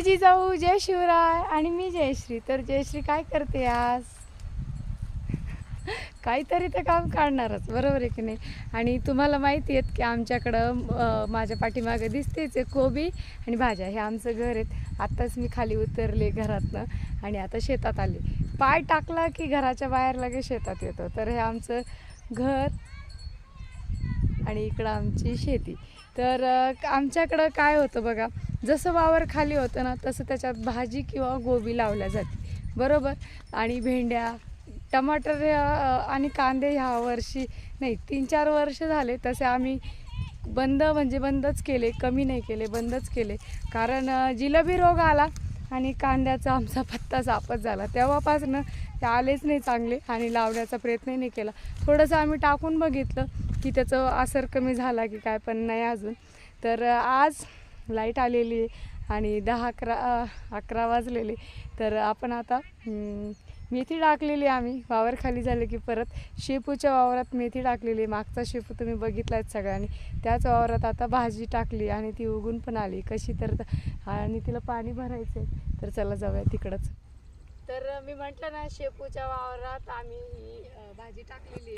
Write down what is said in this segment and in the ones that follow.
जय जिजाऊ जय शिवराय. आणि मी जयश्री. तर जयश्री काय करते आज? काहीतरी तर काम काढणारच बरोबर आहे की नाही? आणि तुम्हाला माहिती आहेत की आमच्याकडं माझ्या पाठीमागं दिसतेच आहे कोबी आणि भाज्या. हे आमचं घर आहेत. आत्ताच मी खाली उतरले घरातनं आणि आता शेतात आले. पाय टाकला की घराच्या बाहेर लगेच शेतात येतो. तर हे आमचं घर आणि इकडं आमची शेती. तर आमच्याकडं काय होतं बघा जसं वावर खाली होतं ना तसं त्याच्यात भाजी किंवा गोबी लावल्या जाते. बरोबर? आणि भेंड्या टमाटर आणि कांदे ह्या वर्षी नाही तीन चार वर्ष झाले तसे आम्ही बंद म्हणजे बंदच केले कमी नाही केले बंदच केले. कारण जिलबी जिलेबी रोग आला आणि कांद्याचा आमचा पत्ता सापच झाला. तेव्हापासनं ते आलेच नाही चांगले आणि लावण्याचा प्रयत्नही नाही केला. थोडंसं आम्ही टाकून बघितलं की त्याचं असर कमी झाला की काय पण नाही अजून. तर आज लाइट आलेली आणि दहा अकरा अकरा वाजलेले. तर आपण आता मेथी टाकलेली आम्ही. वावर खाली झाले की परत शेपूच्या वावरात मेथी टाकलेली. आहे मागचा शेपू तुम्ही बघितलाच सगळ्यांनी. त्याच वावरात आता भाजी टाकली आणि ती उगून पण आली. कशी तर आणि तिला पाणी भरायचं आहे तर चला जाऊया तिकडंच. तर मी म्हटलं ना शेपूच्या वावरात आम्ही भाजी टाकलेली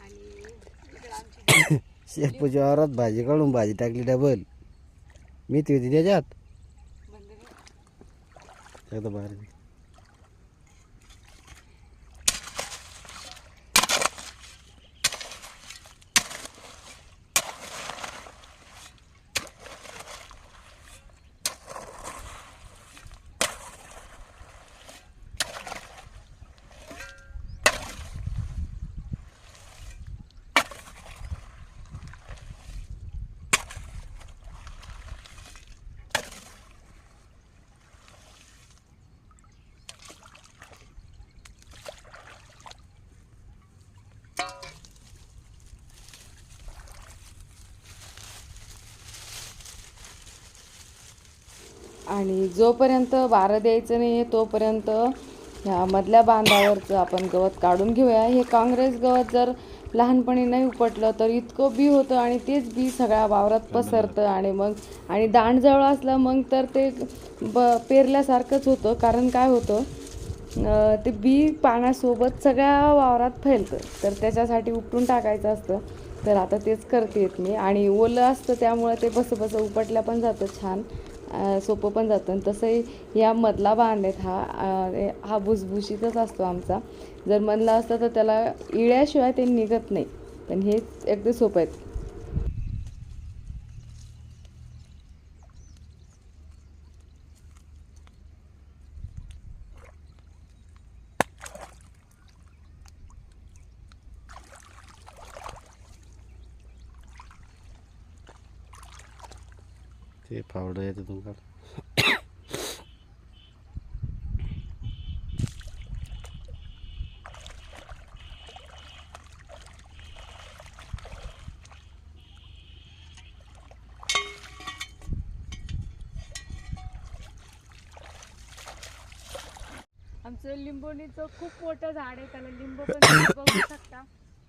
आणि शेपूच्या वावरात भाजी काढून भाजी टाकली डबल मी होती त्याच्यात एकदा बाहेर आणि जोपर्यंत वारं द्यायचं नाही आहे तोपर्यंत ह्या मधल्या बांधावरचं आपण गवत काढून घेऊया. हे काँग्रेस गवत जर लहानपणी नाही उपटलं तर इतकं बी होतं आणि तेच बी सगळ्या वावरात पसरतं आणि मग आणि दांडजवळ असलं मग तर ते ब पेरल्यासारखंच होतं. कारण काय होतं ते बी पाण्यासोबत सगळ्या वावरात फैलतं. तर त्याच्यासाठी उपटून टाकायचं असतं. तर आता तेच करतेत मी. आणि ओलं असतं त्यामुळे ते बसं बसं उपटल्या पण जातं छान. सोपं पण जातं. आणि तसंही या मधला बांध आहेत हा हा भुसभुशीतच असतो आमचा. जर मधला असतं तर त्याला इळ्याशिवाय ते निघत नाही. पण हे एकदम सोपं आहेत. ते फावडं येतं तुमका आमचं लिंबोणीचं खूप मोठं झाड आहे त्याला लिंब पण तुम्ही बघू शकता.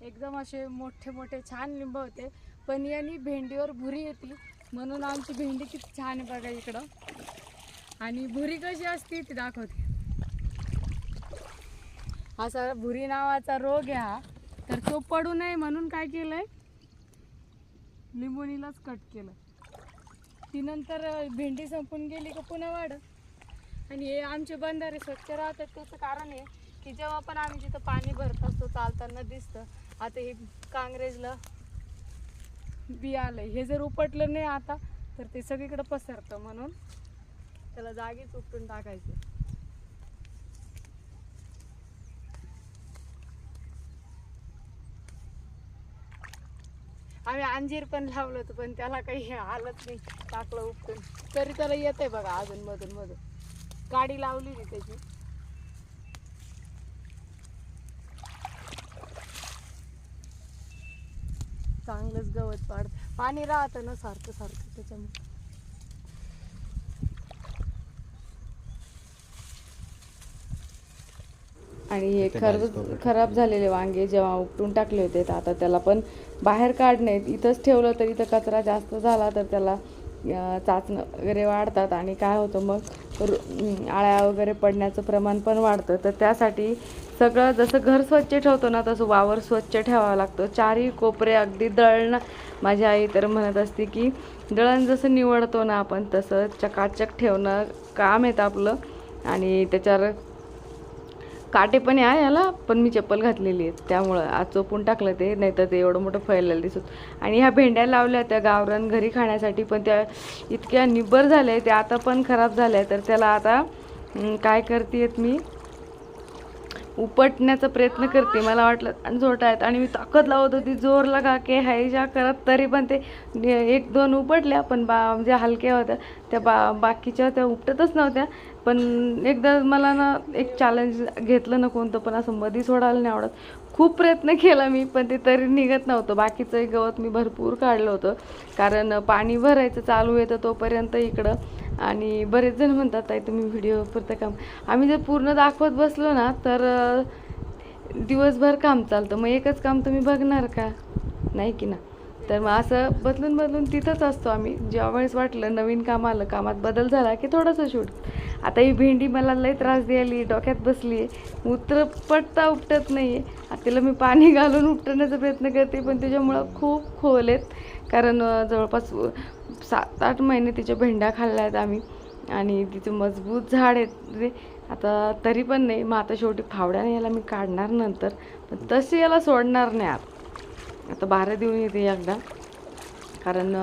एकदम असे मोठे मोठे छान लिंब होते. पण यांनी भेंडीवर भुरी येते. म्हणून आमची भेंडी किती छान आहे बघा इकडं. आणि भुरी कशी असते ती दाखवते. असा भुरी नावाचा रोग आहे हा. तर तो पडू नये म्हणून काय केलंय? लिंबोणीलाच कट केलं. ती नंतर भेंडी संपून गेली का पुन्हा वाढत आणि हे आमचे बंधारे स्वच्छ राहतात. त्याचं कारण आहे की जेव्हा पण आम्ही जिथं पाणी भरत असतो चालताना दिसतं. आता हे काँग्रेसला बी आलं हे जर उपटलं नाही आता तर ते सगळीकडे पसरतं म्हणून त्याला जागीच उपटून टाकायचं. आम्ही अंजीर पण लावलं होतं पण त्याला काही आलंच नाही टाकलं उपटून. तरी त्याला येतंय बघा अजून मधून मधून गाडी लावली नाही त्याची. चांगलंच गवत पाड. पाणी राहतं ना सारखं सारखं त्याच्यामुळे. आणि हे खर खराब झालेले वांगे जेव्हा उपटून टाकले होते तर आता त्याला पण बाहेर काढणे इथंच ठेवलं तर इथं कचरा जास्त झाला तर त्याला चाचणं वगैरे वाढतात आणि काय होतं मग आळ्या वगैरे पडण्याचं प्रमाण पण वाढतं. तर त्यासाठी सगळं जसं घर स्वच्छ ठेवतो ना तसं वावर स्वच्छ ठेवावं लागतं. चारही कोपरे अगदी दळणं. माझी आई तर म्हणत असते की दळण जसं निवडतो ना आपण तसं चकाचक ठेवणं काम येतं आपलं. आणि त्याच्यावर काटे पण आहे याला पण मी चप्पल घातलेली आहे. त्यामुळं आज चोपून टाकलं ते नाही तर ते एवढं मोठं फैललेलं दिसत. आणि ह्या भेंड्या लावल्या त्या गावरान घरी खाण्यासाठी पण त्या इतक्या निब्बर झाल्या त्या आता पण खराब झाल्या. तर त्याला आता काय करते आहेत मी? उपटण्याचा प्रयत्न करते मला वाटलं. आणि झोटायत आहेत आणि मी ताकद लावत होती जोर लगा के ज्या करत. तरी पण ते एक दोन उपटल्या पण बा म्हणजे हलक्या होत्या. त्या बा बाकीच्या त्या उपटतच नव्हत्या. पण एकदा मला ना एक चॅलेंज घेतलं ना कोणतं पण असं मधी सोडायला नाही आवडत. खूप प्रयत्न केला मी पण ते तरी निघत नव्हतं. बाकीचं गवत मी भरपूर काढलं होतं. कारण पाणी भरायचं चालू येतं तोपर्यंत इकडं. आणि बरेच जण म्हणतात ताई तुम्ही व्हिडिओ पुरतं काम. आम्ही जर पूर्ण दाखवत बसलो ना तर दिवसभर काम चालतं. मग एकच काम तुम्ही बघणार का? नाही की ना? तर मग असं बदलून बदलून तिथंच असतो आम्ही. ज्यावेळेस वाटलं नवीन काम आलं कामात बदल झाला की थोडंसं शूट. आता ही भेंडी मला लई त्रास द्यायली डोक्यात बसली आहे. उतर पटता उपटत नाही आहे तिला मी पाणी घालून उपटण्याचा प्रयत्न करते पण त्याच्यामुळं खूप खोल आहेत. कारण जवळपास सात आठ महिने तिच्या भेंड्या खाल्ल्या आहेत आम्ही. आणि तिचं मजबूत झाड आहेत रे. आता तरी पण नाही मग आता शेवटी फावड्याने याला मी काढणार नंतर. पण तसे याला सोडणार नाही आत. आता बारा देऊन येते एकदा. कारण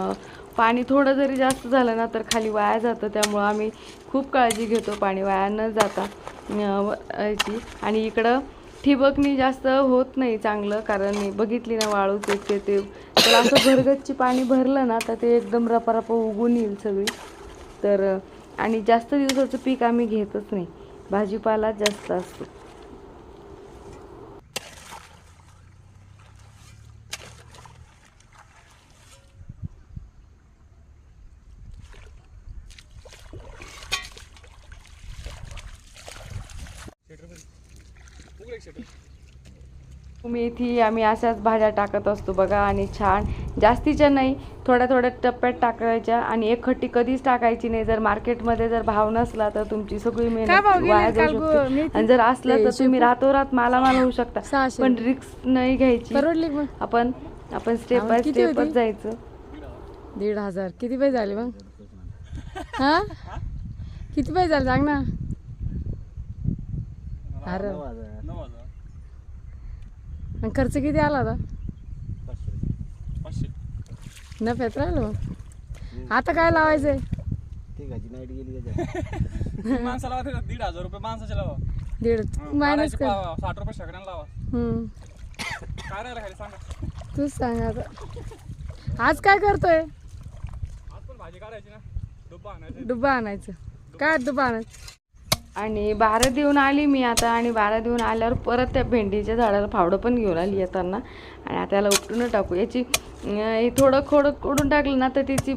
पाणी थोडं जरी जास्त झालं ना तर खाली वाया जातं. त्यामुळं आम्ही खूप काळजी घेतो पाणी वाया न जाता. याची. आणि इकडं ठिबकनी जास्त होत नाही चांगलं कारण मी बघितली ना वाळूच ते ते. तर असं भरगतची पाणी भरलं ना तर ते एकदम रपारपा उगून येईल सगळी. तर आणि जास्त दिवसाचं पीक आम्ही घेतच नाही. भाजीपाला जास्त असतो. मेथी आम्ही अशाच भाज्या टाकत असतो बघा आणि छान. जास्तीच्या नाही थोड्या थोड्या टप्प्यात टाकायच्या आणि एक खट्टी कधीच टाकायची नाही. जर मार्केटमध्ये जर भाव नसला तर तुमची सगळी मेहनत वाया जाऊ शकते? आणि जर असलं तर तुम्ही रातोरात मालामाल होऊ शकता. पण रिक्स नाही घ्यायची. आपण आपण स्टेप बाय स्टेपच होती? जायचं. दीड हजार. किती पैसे झाले मग? हा? किती पैसे झाले सांग ना. अरे. आणि खर्च किती आला होता? नफ्यात राहिलं मग. आता काय लावायचंय? माणसाला लावा दीड हजार रुपये माणसाचे लावा. दीड. मायनस काढायचे कर. पाव, साठ रुपये शकण्याला लावा. हम्म. काय राहिलं खाली सांगा. तूच सांग आता. आज काय करतोय? आज पण भाजी काढायची ना. डब्बा आणायचं. काय डुबा आणायचं? आणि बारा देऊन आली मी आता आणि बारा देऊन आल्यावर परत त्या भेंडीच्या झाडाला फावडं पण घेऊन आली येताना. आणि आता याला उपटून टाकू. याची हे थोडं खोडं कोडून टाकलं ना तर त्याची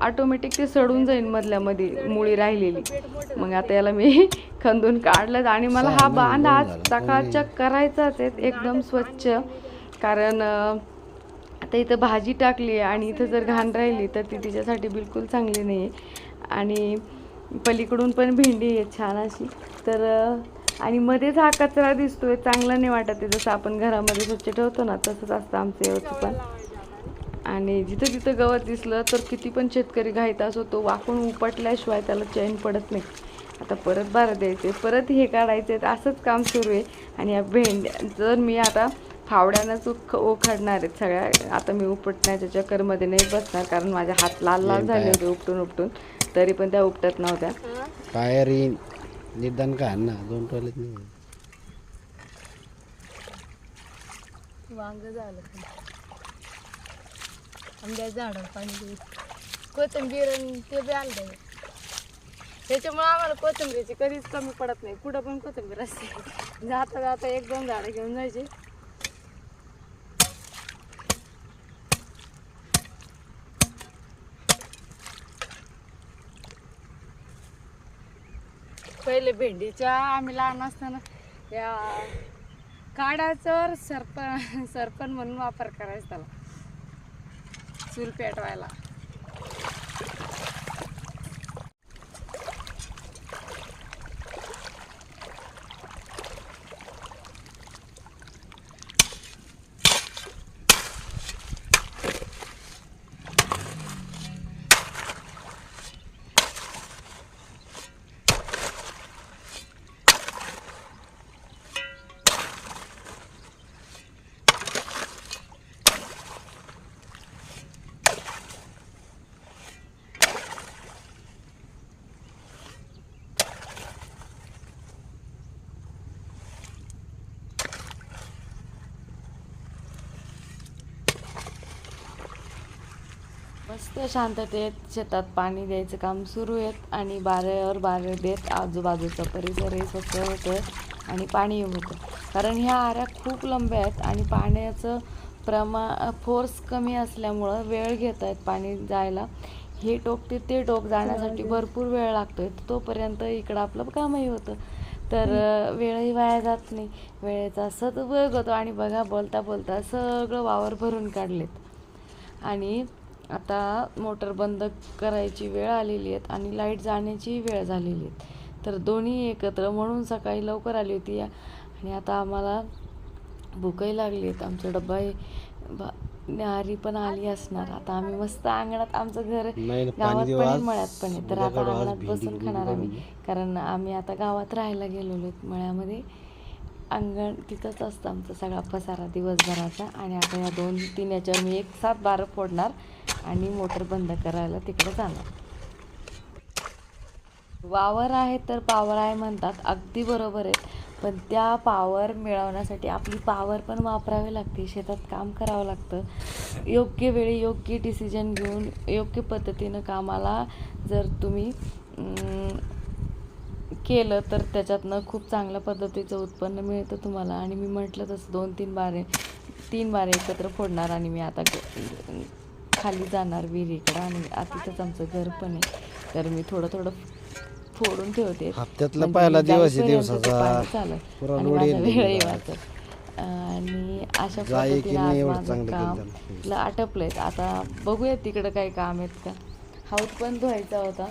ऑटोमॅटिक ते सडून जाईल मधल्यामध्ये मुळी राहिलेली. मग आता याला मी खंदून काढलं आणि मला हा बांध आज चकाचक करायचाच आहे एकदम स्वच्छ. कारण आता इथं भाजी टाकली आणि इथं जर घाण राहिली तर ती तिच्यासाठी बिलकुल चांगली नाही आहे आणि पलीकडून पण भेंडी आहे छान अशी. तर आणि मध्येच हा कचरा दिसतोय चांगला नाही वाटत आहे. जसं आपण घरामध्ये स्वच्छ ठेवतो ना तसंच असतं आमचं यावरचं पण. आणि जिथं जिथं गवत दिसलं तर किती पण शेतकरी घाईत असो तो वाकून उपटल्याशिवाय त्याला चैन पडत नाही. आता परत बारा द्यायचे परत हे काढायचे असंच काम सुरू आहे. आणि या भेंड्या जर मी आता फावड्यानंच उख उखडणार आहेत सगळ्या आता मी उपटण्याच्या चक्करमध्ये नाही बसणार कारण माझे हात लाल लाल झाले होते उपटून उपटून तरी पण त्या उपटत नव्हत्या. पायर येईन निर्धान का ना दोन टोलेत नाही. वांग झालं आंब्या पाणी कोथिंबीर आणि ते बी आलं त्याच्यामुळे आम्हाला कोथिंबीरची कधीच कमी पडत नाही. कुठं पण कोथिंबीर असते. जाता जाता एक दोन झाडं घेऊन जायचे. पहिले भेंडीच्या आम्ही लहान असताना या काड्याचं सरप सरपण म्हणून वापर करायचा त्याला. चूल पेटवायला. मस्त शांततेत शेतात पाणी द्यायचं काम सुरू आहेत आणि बाऱ्यावर बारे देत आजूबाजूचा परिसरही स्वच्छ होतं आणि पाणी होतं. कारण ह्या आऱ्या खूप लंब्या आहेत आणि पाण्याचं प्रमा फोर्स कमी असल्यामुळं वेळ घेत आहेत पाणी जायला. हे टोक ते ते टोक जाण्यासाठी भरपूर वेळ लागतोय. तोपर्यंत इकडं आपलं कामही होतं. तर वेळही वाया जात नाही. वेळेचा सदुपयोग होतो आणि बघा बोलता बोलता सगळं वावर भरून काढलेत. आणि आता मोटर बंद करायची वेळ आलेली आहे आणि लाइट जाण्याची वेळ झालेली आहे तर दोन्ही एकत्र म्हणून सकाळी लवकर आली होती. आणि आता आम्हाला भूकही लागली आहेत. आमचा डब्बाही न्याहारी पण आली असणार. आता आम्ही मस्त अंगणात आमचं घर गावात पण. मळ्यात पण आहे तर आता अंगणात बसून खाणार आम्ही. कारण आम्ही आता गावात राहायला गेलेलो आहेत मळ्यामध्ये. अंगण तिथंच असतं आमचा सगळा पसारा दिवसभराचा. आणि आता ह्या दोन तीन याच्यावर मी एक सात बारं फोडणार आणि मोटर बंद करायला तिकडे जाणार. वावर आहे तर पावर आहे म्हणतात अगदी बरोबर आहे. पण त्या पावर मिळवण्यासाठी आपली पावर पण वापरावी लागते शेतात काम करावं लागतं. योग्य वेळी योग्य डिसिजन घेऊन योग्य पद्धतीनं कामाला जर तुम्ही केलं तर त्याच्यातनं खूप चांगल्या पद्धतीचं उत्पन्न मिळतं तुम्हाला. आणि मी म्हटलं तसं दोन तीन बारे तीन बारे एकत्र फोडणार आणि मी आता खाली जाणार विहिरीकडं आणि तिथंच आमचं घर पण आहे. तर मी थोडं थोडं फोडून ठेवते. हप्त्यातला म्हणजे पहिला दिवस आहे दिवसाचा. माझा वेळही. वाचत. आणि अशा पद्धतीने आज माझं काम केलं त्यानं. ला आटपलंय. आता बघूया तिकडं काही काम आहेत का. हाऊस पण धुवायचा होता.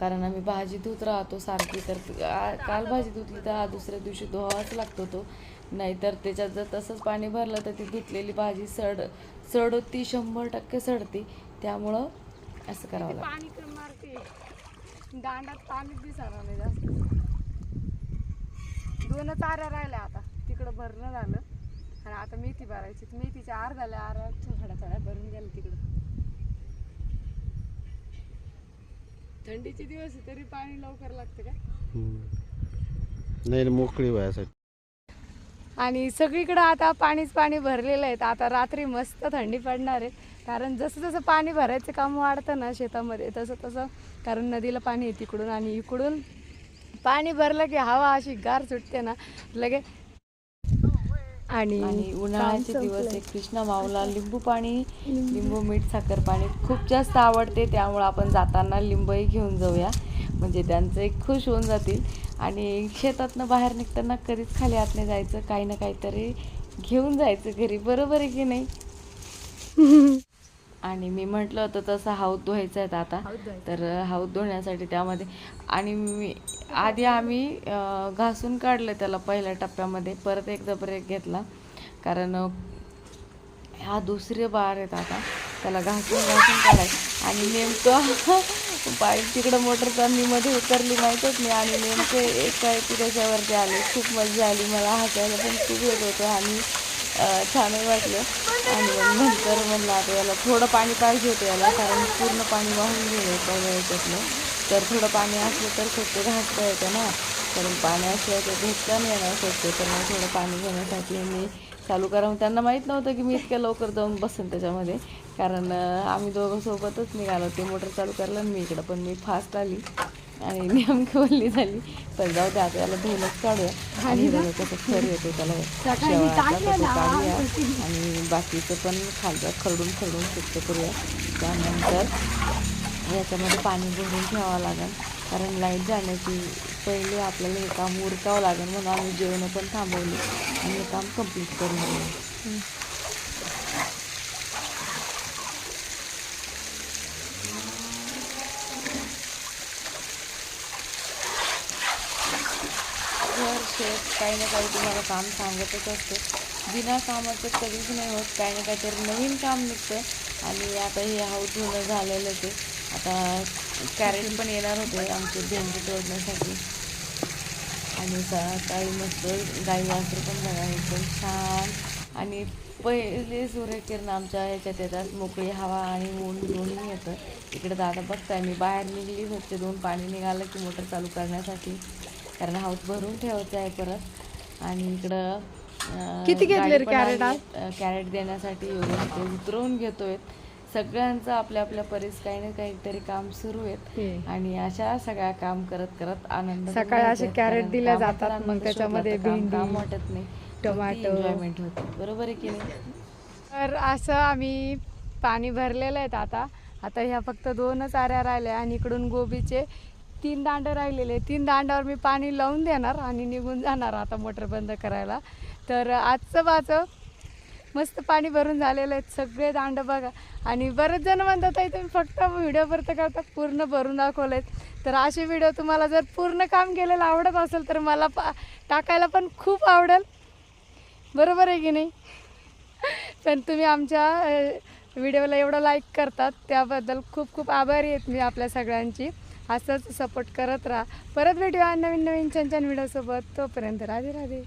कारण आम्ही भाजी धुत राहतो सारखी तर काल भाजी धुतली तर आज दुसऱ्या दिवशी धुवावाच लागतो तो नाहीतर त्याच्यात जर तसंच पाणी भरलं तर ती धुतलेली भाजी सड सडती शंभर टक्के सडती. त्यामुळं असं करावं लागतं. पाणी दांडात पाणी दिसणार नाही जास्त. दोनच आऱ्या राहिल्या आता. तिकडं भरणं झालं. आणि आता मेथी भरायची. मेथीच्या आर झाल्या आऱ्या थोड्या थोड्या भरून गेल्या तिकडं. थंडीचे दिवस आहे तरी पाणी लवकर लागतं का. नाही मोकळी व्हायसाठी आणि सगळीकडं आता पाणीच पाणी भरलेलं आहे. तर आता रात्री मस्त थंडी पडणार आहे. कारण जसं जसं पाणी भरायचं काम वाढतं ना शेतामध्ये तसं तसं कारण नदीला पाणी आहे तिकडून आणि इकडून पाणी भरलं की हवा अशी गार सुटते ना लगे आणि आणि उन्हाळ्याचे काम दिवस संपलंय. आहे. कृष्णा माऊला लिंबू पाणी लिंबू. मीठ साखर पाणी खूप जास्त आवडते. त्यामुळे आपण जाताना लिंबही घेऊन जाऊया. म्हणजे त्यांचं एक खुश होऊन जातील. आणि शेतातनं बाहेर निघताना कधीच खाली हात नाही जायचं काही ना काहीतरी घेऊन जायचं घरी. बरोबर आहे की नाही? आणि मी म्हटलं होतं तसं हाऊत धुवायचं आहे आता. तर हाऊत धुण्यासाठी त्यामध्ये आणि मी आधी आम्ही घासून काढलं त्याला पहिल्या टप्प्यामध्ये. परत एकदा ब्रेक घेतला. कारण हा दुसरे बार आहेत आता. त्याला घासून घासून काढायचं. आणि नेमकं पाईप तिकडं मोटरमध्ये उतरली माहीतच नाही. आणि नेमकं एक काय त्याच्यावरती आले. खूप मजा आली. मला हसायला पण खूप येत होतं. आणि छानही वाटलं. आणि नंतर म्हणलं आता याला थोडं पाणी पाहिजे होतं याला कारण पूर्ण पाणी वाहून गेलं पहिल्या याच्यातलं तर थोडं पाणी असलं तर स्वच्छ घासता येतं ना. कारण पाणी असलं तर भेटता नाही येणार स्वच्छ. तर मग थोडं पाणी घेण्यासाठी मी चालू करा त्यांना माहीत नव्हतं की मी इतक्या लवकर जाऊन बसेन त्याच्यामध्ये. कारण आम्ही दोघं सोबतच निघालो. ते मोटर चालू करायला मी इकडं. पण मी फास्ट आली. आणि नेमकी वल्ली झाली. पण जाऊ दे आता याला धुवूनच काढूया. आणि कसं खर येतो त्याला काढूया. आणि बाकीचं पण खालच्या खरडून खरडून स्वच्छ करूया. त्यानंतर याच्यामध्ये पाणी भरून ठेवावं लागेल. कारण लाइट जाण्याची पहिले आपल्याला हे काम उरकावं लागेल म्हणून आम्ही जेवणं पण थांबवली. आणि हे काम कंप्लीट करून घेऊ घर शेत काही ना काही तुम्हाला काम सांगतच असते. बिना कामाचं कधीच नाही होत. काही ना काहीतरी नवीन काम निघतं आणि आता हे हाऊस धुणं झालेलं ते. आता कॅरेट पण येणार होते आमचे भेंडी तोडण्यासाठी. आणि सकाळी मस्त गाई वासर पण झाला एकदम छान. आणि पहिले सूर्यकिरण आमच्या ह्याच्यात येतात. मोकळी हवा आणि ऊन दोन्ही येतं. इकडे दादा बघताय मी बाहेर निघली होते. दोन पाणी निघालं की मोटर चालू करण्यासाठी. कारण हाऊस भरून ठेवायचं आहे परत. आणि इकडं किती घेतले रे कॅरेट कॅरेट देण्यासाठी उतरवून घेतोय. सगळ्यांचं आपल्या आपल्या परीस काही ना काहीतरी काम सुरू आहेत. आणि अशा सगळ्या काम करत करत आनंद सकाळी असे. कॅरेट दिल्या जातात, मग त्याच्यामध्ये काम वाटत नाही. टोमॅटो. एन्जॉयमेंट होते. बरोबर आहे की नाही? तर असं आम्ही पाणी भरलेलं आहेत आता. आता ह्या फक्त दोनच आऱ्या राहिल्या आणि इकडून गोबीचे तीन दांड राहिलेले तीन दांडावर मी पाणी लावून देणार आणि निघून जाणार आता मोटर बंद करायला. तर आजचं माझं मस्त पाणी भरून झालेलं आहे सगळे दांड बघा. आणि बरेच जण म्हणतात आहे तुम्ही फक्त व्हिडिओ परत करता पूर्ण भरून दाखवले तर असे व्हिडिओ तुम्हाला जर पूर्ण काम केलेलं आवडत असेल तर मला पा टाकायला पण खूप आवडेल. बरोबर आहे की नाही? पण तुम्ही आमच्या व्हिडिओला एवढं लाईक करतात त्याबद्दल खूप खूप आभारी आहेत मी आपल्या सगळ्यांची. असंच सपोर्ट करत राहा. परत भेटूया नवीन नवीन छान छान व्हिडिओसोबत तोपर्यंत राधे राधे.